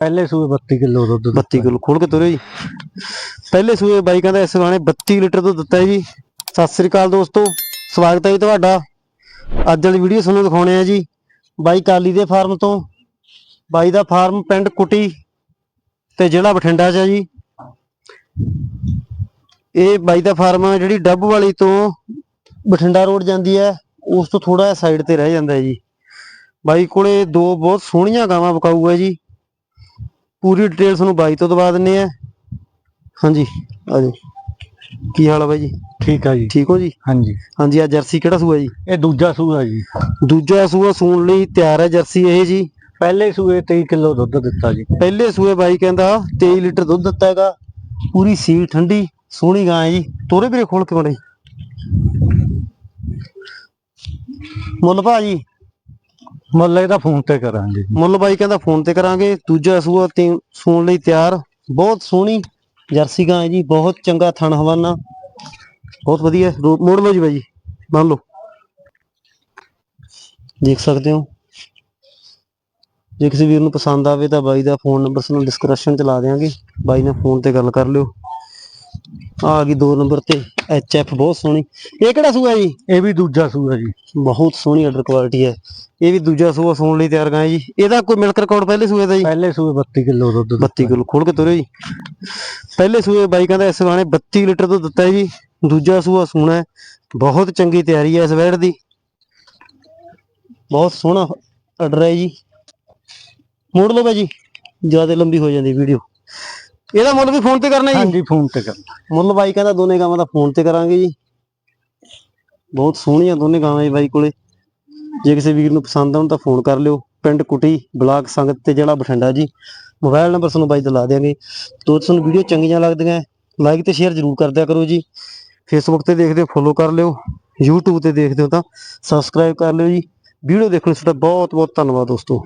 ਪਹਿਲੇ ਸੂਏ 32 ਕਿਲੋ ਦੁੱਧ 32 ਕਿਲੋ, ਖੋਲ ਕੇ ਤੋਰਿਓ ਜੀ। ਪਹਿਲੇ ਸੂਏ ਬਾਈ ਕਹਿੰਦਾ ਇਸ ਵਾਣੇ 32 ਲੀਟਰ ਦੁੱਧ ਦਿੱਤਾ ਹੈ ਜੀ। ਸਤਿ ਸ੍ਰੀ ਅਕਾਲ ਦੋਸਤੋ, ਸਵਾਗਤ ਹੈ ਜੀ ਤੁਹਾਡਾ। ਅੱਜ ਵਾਲੀ ਵੀਡੀਓ ਤੁਹਾਨੂੰ ਦਿਖਾਉਣੇ ਆ ਜੀ, ਬਾਈ ਕਾਲੀ ਦੇ ਫਾਰਮ ਤੋਂ। ਬਾਈ ਦਾ ਫਾਰਮ ਪਿੰਡ ਕੁਟੀ ਤੇ ਜ਼ਿਲ੍ਹਾ ਬਠਿੰਡਾ 'ਚ ਹੈ ਜੀ। ਇਹ ਬਾਈ ਦਾ ਫਾਰਮ ਜਿਹੜੀ ਡੱਬ ਵਾਲੀ ਤੋਂ ਬਠਿੰਡਾ ਰੋਡ ਜਾਂਦੀ ਹੈ, ਉਸ ਤੋਂ ਥੋੜਾ ਸਾਈਡ ਤੇ ਰਹਿ ਜਾਂਦਾ ਹੈ ਜੀ। ਬਾਈ ਕੋਲੇ ਦੋ ਬਹੁਤ ਸੋਹਣੀਆਂ ਗਾਵਾਂ ਵਿਕਾਊ ਹੈ ਜੀ। ਪੂਰੀ ਡਿਟੇਲ ਤੁਹਾਨੂੰ ਬਾਈ ਤੋਂ ਦਵਾ ਦਿੰਨੇ ਆ। ਹਾਂਜੀ ਆਜੋ ਕੀ ਹਾਲ ਆ ਬਾਈ ਜੀ? ਠੀਕ ਆ ਜੀ। ਠੀਕ ਹੋ ਜੀ? ਹਾਂਜੀ। ਹਾਂਜੀ ਆ ਜਰਸੀ ਕਿਹੜਾ ਸੂਆ ਜੀ? ਇਹ ਦੂਜਾ ਸੂਆ ਜੀ। ਦੂਜਾ ਸੂਆ ਸੂਣ ਲਈ ਤਿਆਰ ਹੈ ਜਰਸੀ ਇਹ ਜੀ। ਪਹਿਲੇ ਸੂਏ 23 ਕਿਲੋ ਦੁੱਧ ਦਿੱਤਾ ਜੀ। ਪਹਿਲੇ ਸੂਏ ਬਾਈ ਕਹਿੰਦਾ 23 ਲੀਟਰ ਦੁੱਧ ਦਿੱਤਾ ਹੈਗਾ। ਪੂਰੀ ਸੀਲ ਠੰਡੀ ਸੋਹਣੀ ਗਾਂ ਹੈ ਜੀ। ਤੋਰੇ ਵੀਰੇ ਖੋਲ ਕੇ ਮੜੇ ਮੁੱਲ ਭਾਜੀ ਮੁੱਲ ਇਹਦਾ ਫੋਨ ਤੇ ਕਰਾਂਗੇ ਜੀ। ਮੁੱਲ ਬਾਈ ਕਹਿੰਦਾ ਫੋਨ ਤੇ ਕਰਾਂਗੇ। ਦੂਜਾ ਸੂਆ ਤੇ ਸੂਣ ਲਈ ਤਿਆਰ। ਬਹੁਤ ਸੋਹਣੀ ਜਰਸੀ ਗਾਂ ਹੈ ਜੀ। ਬਹੁਤ ਚੰਗਾ ਥਣ ਹਵਾਨਾ। ਬਹੁਤ ਵਧੀਆ। ਰੋ- ਮੋੜ ਲਓ ਜੀ ਬਾਈ ਜੀ। ਮੰਨ ਲਓ। ਦੇਖ ਸਕਦੇ ਹੋ। ਜੇ ਕਿਸੇ ਵੀਰ ਨੂੰ ਪਸੰਦ ਆਵੇ ਤਾਂ ਬਾਈ ਦਾ ਫੋਨ ਨੰਬਰ ਸਾਨੂੰ ਡਿਸਕ੍ਰਿਪਸ਼ਨ ਚ ਲਾ ਦੇਵਾਂਗੇ ਬਾਈ ਨਾਲ ਫੋਨ ਤੇ ਗੱਲ ਕਰ ਲਿਓ। ਆ ਗਈ 2 ਨੰਬਰ ਤੇ। ਐਚ ਐਫ ਬਹੁਤ ਸੋਹਣੀ। ਇਹ ਕਿਹੜਾ ਸੂਆ ਜੀ? ਇਹ ਵੀ ਦੂਜਾ ਸੂਆ ਜੀ। ਬਹੁਤ ਸੋਹਣੀ ਆਰਡਰ ਕੁਆਲਿਟੀ ਹੈ। ਇਹ ਵੀ ਦੂਜਾ ਸੂਆ ਸੌਣ ਲਈ ਤਿਆਰ ਗਾਂ ਜੀ। ਇਹਦਾ ਕੋਈ ਮਿਲਕ ਰਿਕਾਰਡ ਪਹਿਲੇ ਸੂਏ ਦਾ ਜੀ? ਪਹਿਲੇ ਸੂਏ 32 ਕਿਲੋ ਦੁੱਧ ਦਿੱਤਾ। 32 ਕਿਲੋ। ਖੋਲ ਕੇ ਤੋਰਿਓ ਜੀ। ਪਹਿਲੇ ਸੂਏ ਬਾਈ ਕਹਿੰਦਾ ਇਸ ਵਾਣੇ 32 ਲੀਟਰ ਦੁੱਧ ਦਿੱਤਾ ਜੀ। ਦੂਜਾ ਸੂਆ ਸੂਣਾ ਬਹੁਤ ਚੰਗੀ ਤਿਆਰੀ ਹੈ ਇਸ ਵੈੜ ਦੀ। ਬਹੁਤ ਸੋਹਣਾ ਆਰਡਰ ਹੈ ਜੀ। ਮੋੜ ਲਓ ਬਾਈ ਜੀ। ਜ਼ਿਆਦਾ ਲੰਬੀ ਹੋ ਜਾਂਦੀ ਵੀਡੀਓ ਇਹਦਾ ਮੁੱਲ ਵੀ ਫੋਨ ਤੇ ਕਰਨਾ ਜੀ? ਹਾਂਜੀ, ਫੋਨ ਤੇ ਕਰ ਮੁੱਲ ਬਾਈ ਕਹਿੰਦਾ ਦੋਨੇ ਗਾਵਾਂ ਦਾ ਫੋਨ ਤੇ ਕਰਾਂਗੇ ਜੀ। ਬਹੁਤ ਸੋਹਣੀਆਂ ਦੋਨੇ ਗਾਵਾਂ ਜੀ ਬਾਈ ਕੋਲੇ। ਜੇ ਕਿਸੇ ਵੀਰ ਨੂੰ ਪਸੰਦ ਆਉਣ ਤਾਂ ਫੋਨ ਕਰ ਲਿਓ। ਪਿੰਡ ਕੁਟੀ ਬਲਾਕ ਸੰਗਤ ਤੇ ਜਿਹੜਾ ਬਠਿੰਡਾ ਜੀ। ਮੋਬਾਈਲ ਨੰਬਰ ਤੁਹਾਨੂੰ ਬਾਈ ਦਾ ਲਾ ਤੋ ਤੁਹਾਨੂੰ ਵੀਡੀਓ ਚੰਗੀਆਂ ਲੱਗਦੀਆਂ। ਲਾਈਕ ਤੇ ਸ਼ੇਅਰ ਜ਼ਰੂਰ ਕਰਦਿਆ ਕਰੋ ਜੀ। ਫੇਸਬੁੱਕ ਤੇ ਦੇਖਦੇ ਹੋ ਫੋਲੋ ਕਰ ਲਿਓ। YouTube ਤੇ ਦੇਖਦੇ ਹੋ ਤਾਂ ਸਬਸਕ੍ਰਾਈਬ ਕਰ ਲਿਓ ਜੀ। ਵੀਡੀਓ ਦੇਖਣ ਲਈ ਤੁਹਾਡਾ ਬਹੁਤ ਬਹੁਤ ਧੰਨਵਾਦ ਦੋਸਤੋ।